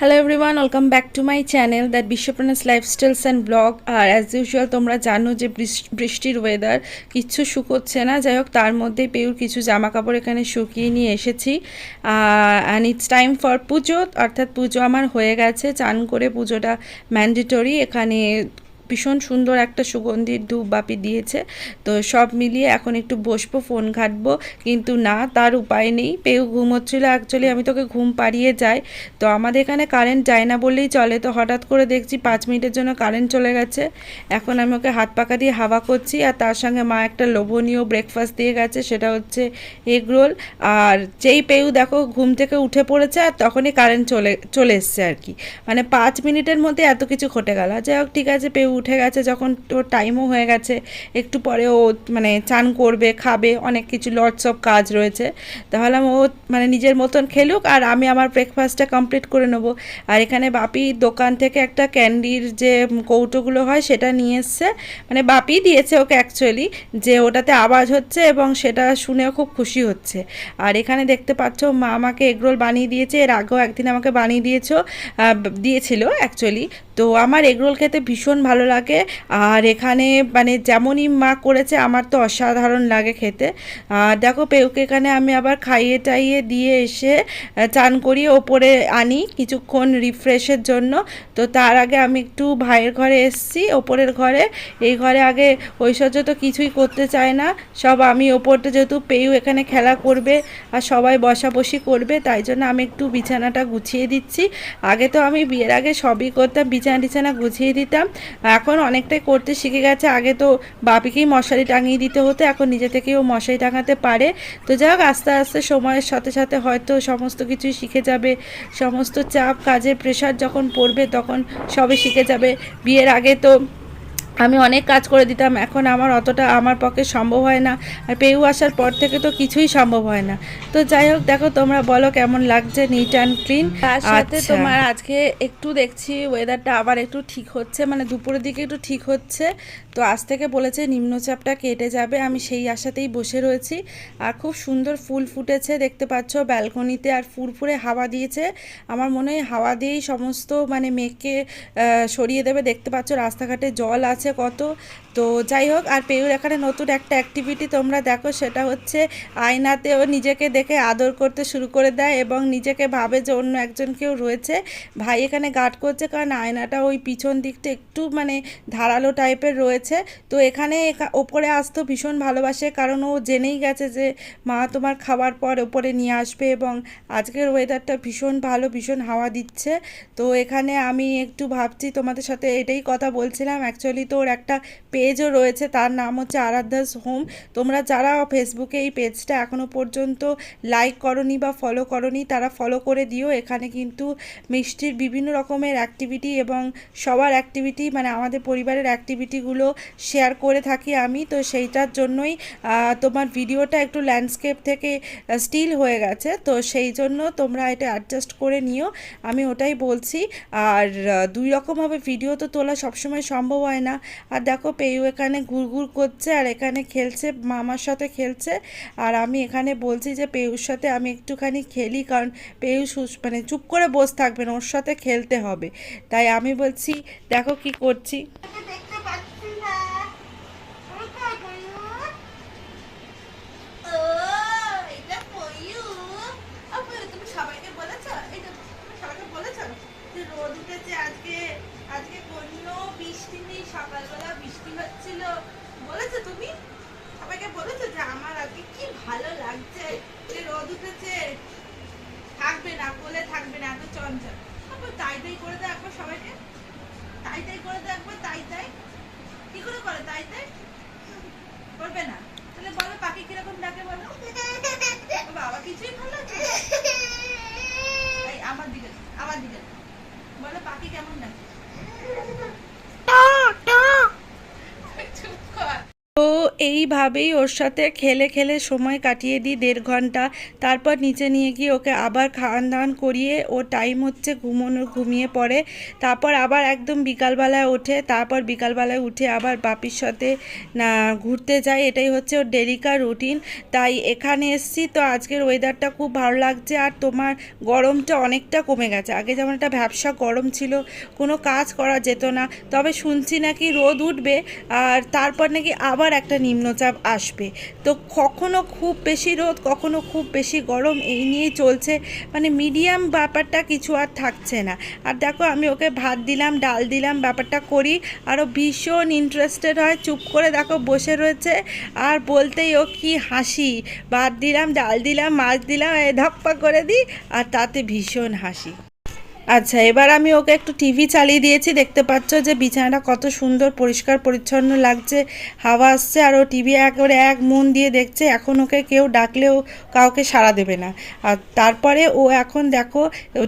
Hello everyone welcome back to my channel that বিশ্বপ্রণাস lifestyles and blog আর as usual তোমরা জানো যে বৃষ- বৃষ্টির ওয়েদার কিচ্ছু শুকোচ্ছে না। যাই হোক তার মধ্যে পেউর কিছু জামা কাপড় এখানে শুকিয়ে নিয়ে এসেছি। অ্যান্ড ইটস টাইম ফর পুজো, অর্থাৎ পুজো আমার হয়ে গেছে। চান করে পুজোটা ম্যান্ডেটরি এখানে ভীষণ সুন্দর একটা সুগন্ধির ধূপ বাপি দিয়েছে। তো সব মিলিয়ে এখন একটু বসবো, ফোন ঘাটবো। কিন্তু না, তার উপায় নেই। পেউ ঘুমোচ্ছিল অ্যাকচুয়ালি আমি তোকে ঘুম পাড়িয়ে যাই। তো আমাদের এখানে কারেন্ট যায় না বললেই চলে। তো হঠাৎ করে দেখছি পাঁচ মিনিটের জন্য কারেন্ট চলে গেছে। এখন আমি ওকে হাত পাকা দিয়ে হাওয়া করছি। আর তার সঙ্গে মা একটা লোভনীয় ব্রেকফাস্ট দিয়ে গেছে, সেটা হচ্ছে এগ রোল। আর যেই পেউ দেখো ঘুম থেকে উঠে পড়েছে, আর তখনই কারেন্ট চলে চলে এসছে আর কি। মানে পাঁচ মিনিটের মধ্যে এত কিছু ঘটে গেল। যাই হোক, ঠিক আছে, পেউ উঠে গেছে, যখন ওর টাইমও হয়ে গেছে, একটু পরে ও মানে চান করবে, খাবে, অনেক কিছু লটস অফ কাজ রয়েছে। তাহলে ও মানে নিজের মতন খেলুক আর আমি আমার ব্রেকফাস্টটা কমপ্লিট করে নেব। আর এখানে বাপি দোকান থেকে একটা ক্যান্ডির যে কৌটোগুলো হয়, সেটা নিয়ে এসছে। মানে বাপি দিয়েছে ওকে অ্যাকচুয়ালি যে ওটাতে আওয়াজ হচ্ছে এবং সেটা শুনেও খুব খুশি হচ্ছে। আর এখানে দেখতে পাচ্ছ, মা আমাকে এগরোল বানিয়ে দিয়েছে, এর আগেও একদিন আমাকে বানিয়ে দিয়েছ দিয়েছিল অ্যাকচুয়ালি তো আমার এগরোল খেতে ভীষণ ভালো লাগে। আর এখানে মানে যেমনই মা করেছে, আমার তো অসাধারণ লাগে খেতে। আর দেখো পেউকে এখানে আমি আবার খাইয়ে টাইয়ে দিয়ে এসে চান করিয়ে ওপরে আনি কিছুক্ষণ রিফ্রেশের জন্য। তো তার আগে আমি একটু ভাইয়ের ঘরে এসেছি, ওপরের ঘরে। এই ঘরে আগে ঐশ্বর্য তো কিছুই করতে চায় না। সব আমি ওপরটা যেহেতু পেউ এখানে খেলা করবে আর সবাই বসাবসি করবে, তাই জন্য আমি একটু বিছানাটা গুছিয়ে দিচ্ছি। আগে তো আমি বিয়ের আগে সবই করতাম, বিছানা টিছানা গুছিয়ে দিতাম। এখন অনেকটাই করতে শিখে গেছে। আগে তো বাপিকেই মশারি টাঙিয়ে দিতে হতো, এখন নিজে থেকেই ও মশারি টাঙাতে পারে। তো যাই হোক, আস্তে আস্তে সময়ের সাথে সাথে হয়তো সমস্ত কিছুই শিখে যাবে। সমস্ত চাপ, কাজের প্রেশার যখন পড়বে তখন সবে শিখে যাবে। বিয়ের আগে তো আমি অনেক কাজ করে দিতাম এখন আমার অতটা আমার পক্ষে সম্ভব হয় না। আর পেউ আসার পর থেকে তো কিছুই সম্ভব হয় না। তো যাই হোক দেখো তোমরা বলো কেমন লাগছে নিট অ্যান্ড ক্লিন তার সাথে আচ্ছা। তোমার আজকে একটু দেখছি ওয়েদারটা আবার একটু ঠিক হচ্ছে মানে দুপুরের দিকে একটু ঠিক হচ্ছে। তো আজ থেকে বলেছে, নিম্নচাপটা কেটে যাবে, আমি সেই আশাতেই বসে রয়েছি। আর খুব সুন্দর ফুল ফুটেছে, দেখতে পাচ্ছ, ব্যালকনিতে আর ফুরফুরে হাওয়া দিয়েছে। আমার মনে হয় হাওয়া দিয়েই সমস্ত মানে মেঘকে সরিয়ে দেবে। দেখতে পাচ্ছ, রাস্তাঘাটে জল আছে কত। তো যাই হোক, আর পেউর এখানে নতুন একটা অ্যাক্টিভিটি তোমরা দেখো, সেটা হচ্ছে আয়নাতে ও নিজেকে দেখে আদর করতে শুরু করে দেয় এবং নিজেকে ভাবে যে অন্য একজন কেউ রয়েছে। ভাই এখানে গার্ড করছে, কারণ আয়নাটা ওই পিছন দিকটা একটু মানে ধারালো টাইপের রয়েছে। তো এখানে ওপরে আসতো ভীষণ ভালোবাসে, কারণ ও জেনেই গেছে যে মা তোমার খাবার পর ওপরে নিয়ে আসবে এবং আজকের ওয়েদারটা ভীষণ ভালো, ভীষণ হাওয়া দিচ্ছে। তো এখানে আমি একটু ভাবছি, তোমাদের সাথে এটাই কথা বলছিলাম। অ্যাকচুয়ালি তো ওর একটা পেজও রয়েছে, তার নাম হচ্ছে আরাধ্যাস হোম। তোমরা যারা ফেসবুকে এই পেজটা এখনও পর্যন্ত লাইক করনি বা ফলো করনি, তারা ফলো করে দিও। এখানে কিন্তু মিষ্টির বিভিন্ন রকমের অ্যাক্টিভিটি এবং সবার অ্যাক্টিভিটি মানে আমাদের পরিবারের অ্যাক্টিভিটিগুলো শেয়ার করে থাকি আমি। তো সেইটার জন্যই তোমার ভিডিওটা একটু ল্যান্ডস্কেপ থেকে স্টিল হয়ে গেছে। তো সেই জন্য তোমরা এটা অ্যাডজাস্ট করে নিও। আমি ওটাই বলছি। আর দুই রকমভাবে ভিডিও তো তোলা সবসময় সম্ভব হয় না। আর দেখো পেয়ু এখানে ঘুরঘুর করছে আর এখানে খেলছে, মামার সাথে খেলছে। আর আমি এখানে বলছি যে পেয়ুর সাথে আমি একটুখানি খেলি কারণ পেয়ু মানে চুপ করে বসে থাকবেন ওর সাথে খেলতে হবে। তাই আমি বলছি, দেখো কি করছি তোকে দেখতে পাচ্ছি না কোথায় ময়ূর ও এটা ময়ূর আপু তুমি সবাইকে বলেছ এটা তুমি সবাইকে বলেছ যে রোদ উঠেছে আজকে আজকে কোনো বৃষ্টি নেই সকালবেলা বৃষ্টি হচ্ছিল বলেছ তুমি সবাইকে বলেছ যে আমার আজকে কি ভালো লাগছে যে রোদ উঠেছে থাকবে না বলে থাকবে না এত চঞ্চল আপু তাই তাই করে দাও একবার সবাইকে তাই তাই করে দেখব, তাই তাই। কি করে করে, তাই তাই? করবে না। তাহলে বলো, পাখি কীরকম ডাকে বলো? বাবা, কিছুই ভালো? আমার দিকে আমার দিকে। বলো, পাখি কেমন ডাকে চুপ কর তো এইভাবেই ওর সাথে খেলে খেলে সময় কাটিয়ে দিই দেড় ঘণ্টা। তারপর নিচে নিয়ে গিয়ে ওকে আবার খাওয়ান দাওয়ান করিয়ে ও টাইম হচ্ছে ঘুমানোর ঘুমিয়ে পড়ে। তারপর আবার একদম বিকালবেলায় ওঠে। তারপর বিকালবেলায় উঠে আবার বাপির সাথে, না, ঘুরতে যায় এটাই হচ্ছে ওর ডেলিকার রুটিন তাই এখানে এসছি তো আজকের ওয়েদারটা খুব ভালো লাগছে। আর তোমার গরমটা অনেকটা কমে গেছে। আগে যেমন একটা ব্যবসা গরম ছিল, কোনো কাজ করা যেত না। তবে শুনছি নাকি রোদ উঠবে। আর তারপর নাকি আবার একটা নিম্নচাপ আসবে। তো কখনো খুব বেশি রোদ, কখনো খুব বেশি গরম এই নিয়েই চলছে। মানে মিডিয়াম ব্যাপারটা কিছু আর থাকছে না। আর দেখো আমি ওকে ভাত দিলাম, ডাল দিলাম, ব্যাপারটা করি। আরও ভীষণ ইন্টারেস্টেড হয়, চুপ করে দেখো বসে রয়েছে। আর বলতেই ও কি হাসি। ভাত দিলাম, ডাল দিলাম, মাছ দিলাম এ ধাপ্পা করে দিই, আর তাতে ভীষণ হাসি। আচ্ছা এবার আমি ওকে একটু টিভি চালিয়ে দিয়েছি। দেখতে পাচ্ছ যে বিছানাটা কত সুন্দর, পরিষ্কার, পরিচ্ছন্ন লাগছে। হাওয়া আসছে আর ও টিভি একেবারে এক মন দিয়ে দেখছে। এখন ওকে কেউ ডাকলেও কাউকে সাড়া দেবে না। আর তারপরে ও এখন দেখো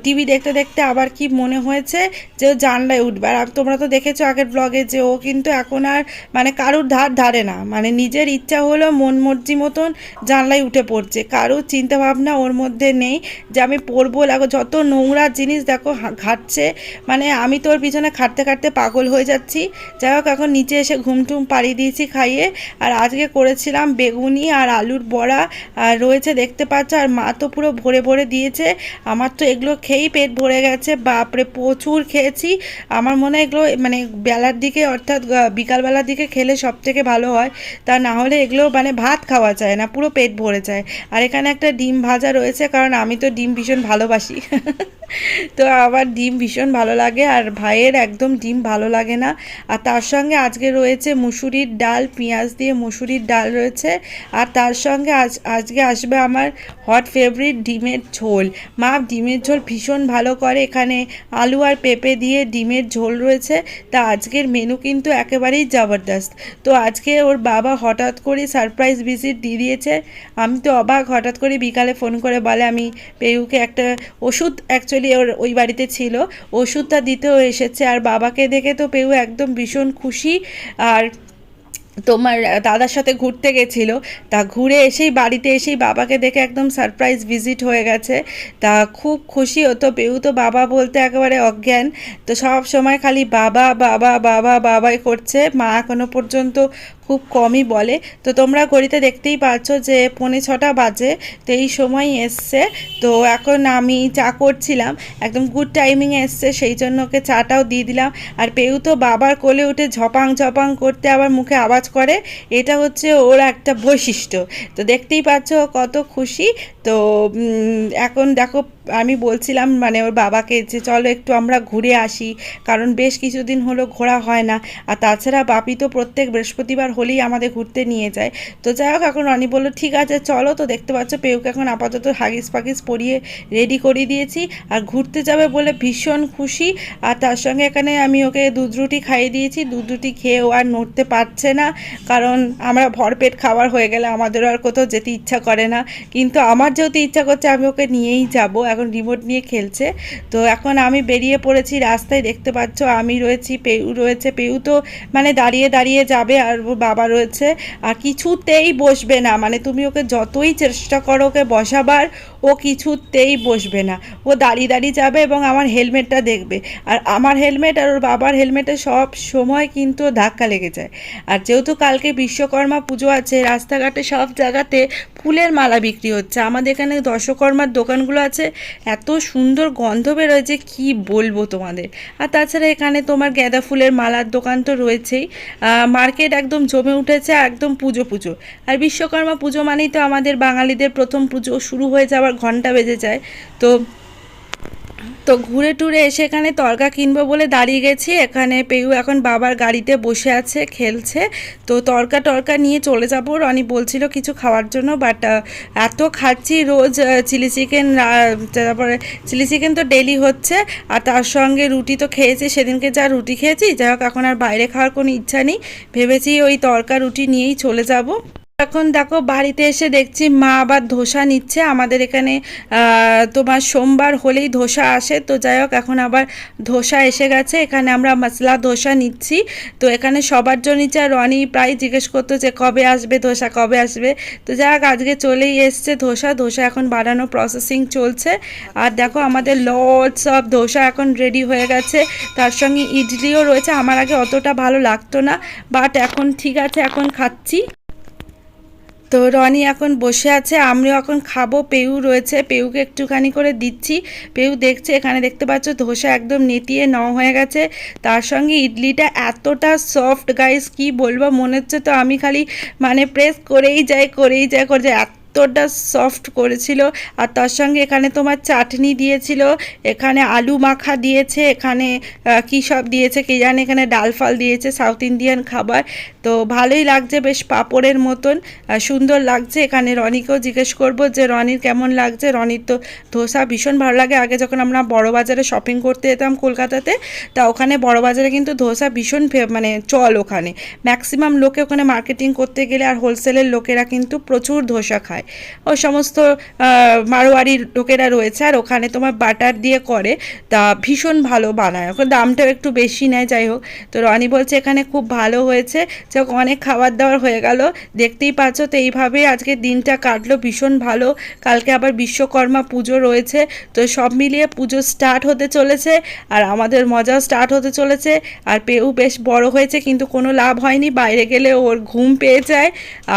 টিভি দেখতে দেখতে আবার কি মনে হয়েছে যে ও জানলায় উঠবে। আর তোমরা তো দেখেছ আগের ব্লগে যে ও কিন্তু এখন আর মানে কারুর ধার ধারে না। মানে নিজের ইচ্ছা হলো মন মর্জি মতন জানলায় উঠে পড়ছে। কারুর চিন্তা ভাবনা ওর মধ্যে নেই যে আমি পড়ব লাগো, যত নোংরা জিনিস দেখো ঘাটছে। মানে আমি তোর পিছনে খাটতে খাটতে পাগল হয়ে যাচ্ছি। যাই হোক, এখন নিচে এসে ঘুমটুম পাড়িয়ে দিয়েছি খাইয়ে। আর আজকে করেছিলাম বেগুনি আর আলুর বড়া। আর রয়েছে দেখতে পাচ্ছ, আর মা তো পুরো ভরে ভরে দিয়েছে। আমার তো এগুলো খেয়েই পেট ভরে গেছে। বাপরে, প্রচুর খেয়েছি। আমার মনে হয় এগুলো মানে বেলার দিকে অর্থাৎ বিকালবেলার দিকে খেলে সব থেকে ভালো হয়। তা না হলে এগুলো মানে ভাত খাওয়া যায় না, পুরো পেট ভরে যায়। আর এখানে একটা ডিম ভাজা রয়েছে, কারণ আমি তো ডিম ভীষণ ভালোবাসি। তো আমার ডিম ভীষণ ভালো লাগে আর ভাইয়ের একদম ডিম ভালো লাগে না। আর তার সঙ্গে আজকে রয়েছে মুসুরির ডাল, পেঁয়াজ দিয়ে মুসুরির ডাল রয়েছে। আর তার সঙ্গে আজ, আজকে আসবে আমার হট ফেভারিট ডিমের ঝোল। মা, ডিমের ঝোল ভীষণ ভালো করে এখানে আলু আর পেঁপে দিয়ে ডিমের ঝোল রয়েছে। তা আজকের মেনু কিন্তু একেবারেই জবরদস্ত। তো আজকে ওর বাবা হঠাৎ করে সারপ্রাইজ ভিজিট দিয়ে দিয়েছে। আমি তো অবাক, হঠাৎ করে বিকালে ফোন করে বলে আমি পেয়ুকে একটা ওষুধ অ্যাকচুয়ালি ওর ওই বাড়িতে ছিল। ওষুধটা দিতেও এসেছে। আর বাবাকে দেখে তো পেউ একদম ভীষণ খুশি। আর তোমার দাদার সাথে ঘুরতে গেছিল। তা ঘুরে এসেই বাড়িতে এসেই বাবাকে দেখে একদম সারপ্রাইজ ভিজিট হয়ে গেছে। তা খুব খুশি হতো। পেউ তো বাবা বলতে একেবারে অজ্ঞান। তো সব সময় খালি বাবা বাবা বাবা, বাবাই করছে। মা এখনও পর্যন্ত খুব কমই বলে। তো তোমরা ঘড়িতে দেখতেই পাচ্ছ যে পৌনে ছটা বাজে তো এই সময় এসছে। তো এখন আমি চা করছিলাম, একদম গুড টাইমিংয়ে এসছে, সেই জন্য ওকে চাটাও দিয়ে দিলাম। আর পেউ তো বাবার কোলে উঠে ঝপাং ঝপাং করতে আবার মুখে আওয়াজ করে। এটা হচ্ছে ওর একটা বৈশিষ্ট্য। তো দেখতেই পাচ্ছ কত খুশি। তো এখন দেখো আমি বলছিলাম মানে ওর বাবাকে যে চলো একটু আমরা ঘুরে আসি, কারণ বেশ কিছুদিন হলো ঘোরা হয় না। আর তাছাড়া বাপি তো প্রত্যেক বৃহস্পতিবার হলেই আমাদের ঘুরতে নিয়ে যায়। তো যাই হোক, এখন রনি বলল, ঠিক আছে, চলো তো দেখতে পাচ্ছ, পেউকে এখন আপাতত হাগিস পাগিস পরিয়ে রেডি করে দিয়েছি। আর ঘুরতে যাবে বলে ভীষণ খুশি। আর তার সঙ্গে এখানে আমি ওকে দুধ রুটি খাইয়ে দিয়েছি। দুধ রুটি খেয়েও আর নড়তে পারছে না, কারণ আমরা ভরপেট খাবার হয়ে গেলে আমাদেরও আর কোথাও যেতে ইচ্ছা করে না। কিন্তু আমার যেহেতু ইচ্ছা করছে, আমি ওকে নিয়েই যাব। এখন রিমোট নিয়ে খেলছে। তো এখন আমি বেরিয়ে পড়েছি, রাস্তায় দেখতে পাচ্ছ আমি রয়েছি, পেউ রয়েছে, পেউ তো মানে দাঁড়িয়ে দাঁড়িয়ে যাবে আর বাবা রয়েছে। আর কিছুতেই বসবে না মানে তুমি ওকে যতই চেষ্টা করো ওকে বসাবার, ও কিছুতেই বসবে না। ও দাঁড়িয়ে দাঁড়িয়ে যাবে এবং আমার হেলমেটটা দেখবে। আর আমার হেলমেট আর ওর বাবার হেলমেটে সব সময় কিন্তু ধাক্কা লেগে যায়। আর যেহেতু কালকে বিশ্বকর্মা পুজো আছে, রাস্তাঘাটে সব জায়গাতে ফুলের মালা বিক্রি হচ্ছে। আমাদের এখানে দশকর্মার দোকানগুলো আছে এত সুন্দর গন্ধ বেরোয় যে কি বলব তোমাদের। আর তাছাড়া এখানে তোমার গাঁদা ফুলের মালার দোকান তো রয়েছেই। মার্কেট একদম জমে উঠেছে, একদম পুজো পুজো। আর বিশ্বকর্মা পুজো মানেই তো আমাদের বাঙালিদের প্রথম পুজো শুরু হয়ে যাওয়ার ঘণ্টা বেজে যায়। তো তো ঘুরে টুরে এসে এখানে তরকা কিনবো বলে দাঁড়িয়ে গেছি। এখানে পেউ এখন বাবার গাড়িতে বসে আছে, খেলছে। তো তরকা টরকা নিয়ে চলে যাব। রনি বলছিল কিছু খাওয়ার জন্য বাট এত খাচ্ছি রোজ চিলি চিকেন তারপরে চিলি চিকেন তো ডেলি হচ্ছে। আর তার সঙ্গে রুটি তো খেয়েছি, সেদিনকে যা রুটি খেয়েছি। যাই হোক, এখন আর বাইরে খাওয়ার কোনো ইচ্ছা নেই। ভেবেছি ওই তরকা রুটি নিয়েই চলে যাব। এখন দেখো বাড়িতে এসে দেখছি মা আবার ধোসা নিচ্ছে। আমাদের এখানে তোমার সোমবার হলেই ধোসা আসে। তো যাই হোক, এখন আবার ধোসা এসে গেছে। এখানে আমরা মশলা ধোসা নিচ্ছি। তো এখানে সবার জন্য নিচ্ছে আর রনি প্রায় জিজ্ঞেস করতো যে কবে আসবে ধোসা, কবে আসবে। তো যাই হোক, আজকে চলেই এসছে ধোসা। ধোসা এখন বানানো প্রসেসিং চলছে। আর দেখো আমাদের লটস অফ ধোসা এখন রেডি হয়ে গেছে। তার সঙ্গে ইডলিও রয়েছে। আমার আগে অতটা ভালো লাগতো না। বাট এখন ঠিক আছে, এখন খাচ্ছি। তো রনি এখন বসে আছে, আমিও এখন খাব, পেউ রয়েছে, পেউকে একটুখানি করে দিচ্ছি। পেউ দেখছে, এখানে দেখতে পাচ্ছ ধোসা একদম নেতিয়ে ন হয়ে গেছে। তার সঙ্গে ইডলিটা এতটা সফট গাইস কি বলব, মনে হচ্ছে তো আমি খালি মানে প্রেস করেই যাই করেই যাই করে যাই এতটা সফট করেছিল আর তার সঙ্গে এখানে তোমার চাটনি দিয়েছিল, এখানে আলু মাখা দিয়েছে, এখানে কী সব দিয়েছে কে জানে, এখানে ডাল ফাল দিয়েছে সাউথ ইন্ডিয়ান খাবার। তো ভালোই লাগছে, বেশ পাঁপড়ের মতন সুন্দর লাগছে। এখানে রনিকেও জিজ্ঞেস করব যে, রনির কেমন লাগছে? রনির তো ধোসা ভীষণ ভালো লাগে। আগে যখন আমরা বড় বাজারে শপিং করতে যেতাম কলকাতাতে, তা ওখানে বড় বাজারে কিন্তু ধোসা ভীষণ মানে চল ওখানে। ম্যাক্সিমাম লোকে ওখানে মার্কেটিং করতে গেলে আর হোলসেলের লোকেরা কিন্তু প্রচুর ধোসা খায়। ও সমস্ত মারোয়ারির লোকেরা রয়েছে আর ওখানে তোমার বাটার দিয়ে করে, তা ভীষণ ভালো বানায়। ওখানে দামটাও একটু বেশি নেয়, যাই হোক। তো রনি বলছে, এখানে খুব ভালো হয়েছে। যাক অনেক খাবার দাবার হয়ে গেল। দেখতেই পাচ্ছ তো এইভাবেই আজকে দিনটা কাটলো, ভীষণ ভালো। কালকে আবার বিশ্বকর্মা পুজো রয়েছে। তো সব মিলিয়ে পুজো স্টার্ট হতে চলেছে আর আমাদের মজাও স্টার্ট হতে চলেছে। আর পেউ বেশ বড় হয়েছে, কিন্তু কোনো লাভ হয়নি। বাইরে গেলে ওর ঘুম পেয়ে যায়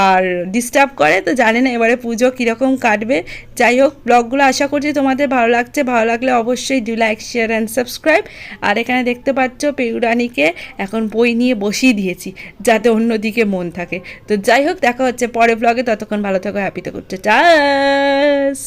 আর ডিস্টার্ব করে, তো জানি না, এবারে পুজো কীরকম কাটবে। যাই হোক, ব্লগগুলো আশা করছি তোমাদের ভালো লাগছে। ভালো লাগলে অবশ্যই do like share and subscribe আর এখানে দেখতে পাচ্ছ পেউরানিকে এখন বই নিয়ে বসিয়ে দিয়েছি, যাতে অন্যদিকে মন থাকে। তো যাই হোক, দেখা হচ্ছে পরে ব্লগে ততক্ষণ ভালো থাকো হ্যাপি তো থাকো। টাস